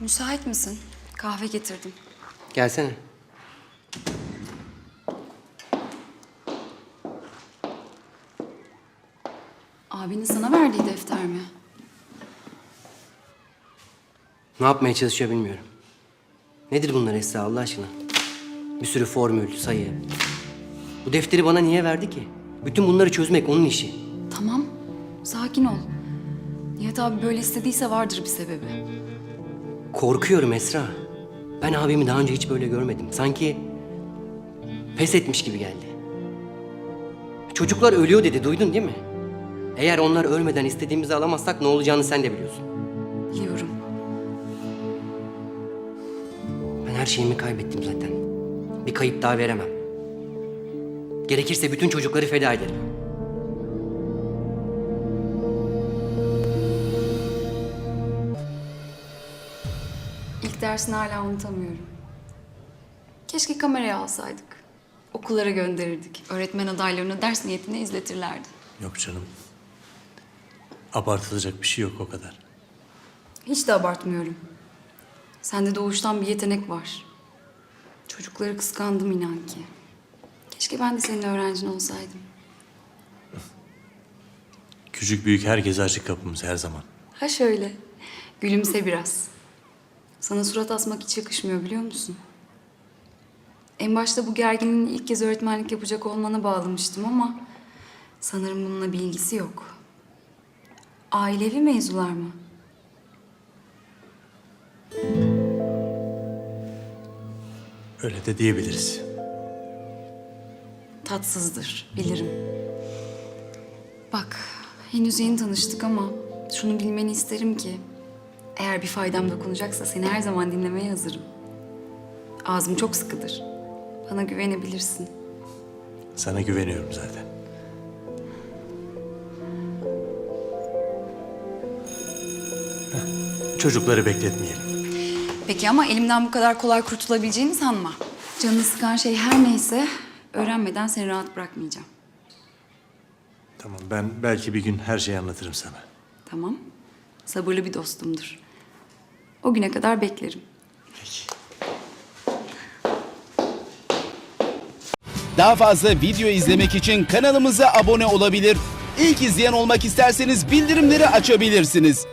Müsait misin? Kahve getirdim. Gelsene. Abinin sana verdiği defter mi? Ne yapmaya çalışıyor bilmiyorum. Nedir bunlar Esra Allah aşkına? Bir sürü formül, sayı. Bu defteri bana niye verdi ki? Bütün bunları çözmek onun işi. Tamam. Sakin ol. Nihat abi böyle istediyse vardır bir sebebi. Korkuyorum Esra. Ben abimi daha önce hiç böyle görmedim. Sanki pes etmiş gibi geldi. Çocuklar ölüyor dedi, duydun değil mi? Eğer onlar ölmeden istediğimizi alamazsak ne olacağını sen de biliyorsun. Biliyorum. Ben her şeyimi kaybettim zaten. Bir kayıp daha veremem. Gerekirse bütün çocukları feda ederim. İlk dersini hala unutamıyorum. Keşke kamerayı alsaydık. Okullara gönderirdik. Öğretmen adaylarını ders niyetine izletirlerdi. Yok canım. Abartılacak bir şey yok o kadar. Hiç de abartmıyorum. Sende doğuştan bir yetenek var. Çocukları kıskandım inan ki. Keşke ben de senin öğrencin olsaydım. Küçük büyük herkese açık kapımız her zaman. Ha şöyle. Gülümse biraz. Sana surat asmak hiç yakışmıyor biliyor musun? En başta bu gerginin ilk kez öğretmenlik yapacak olmana bağlamıştım ama... ...sanırım bununla bir ilgisi yok. Ailevi mevzular mı? Öyle de diyebiliriz. Tatsızdır, bilirim. Bak, henüz yeni tanıştık ama şunu bilmeni isterim ki... ...eğer bir faydam dokunacaksa seni her zaman dinlemeye hazırım. Ağzım çok sıkıdır. Bana güvenebilirsin. Sana güveniyorum zaten. Heh, Çocukları bekletmeyelim. Peki ama elimden bu kadar kolay kurtulabileceğini sanma. Canını sıkan şey her neyse öğrenmeden seni rahat bırakmayacağım. Tamam ben belki bir gün her şeyi anlatırım sana. Tamam? Sabırlı bir dostumdur. O güne kadar beklerim. Daha fazla video izlemek için kanalımıza abone olabilir. İlk izleyen olmak isterseniz bildirimleri açabilirsiniz.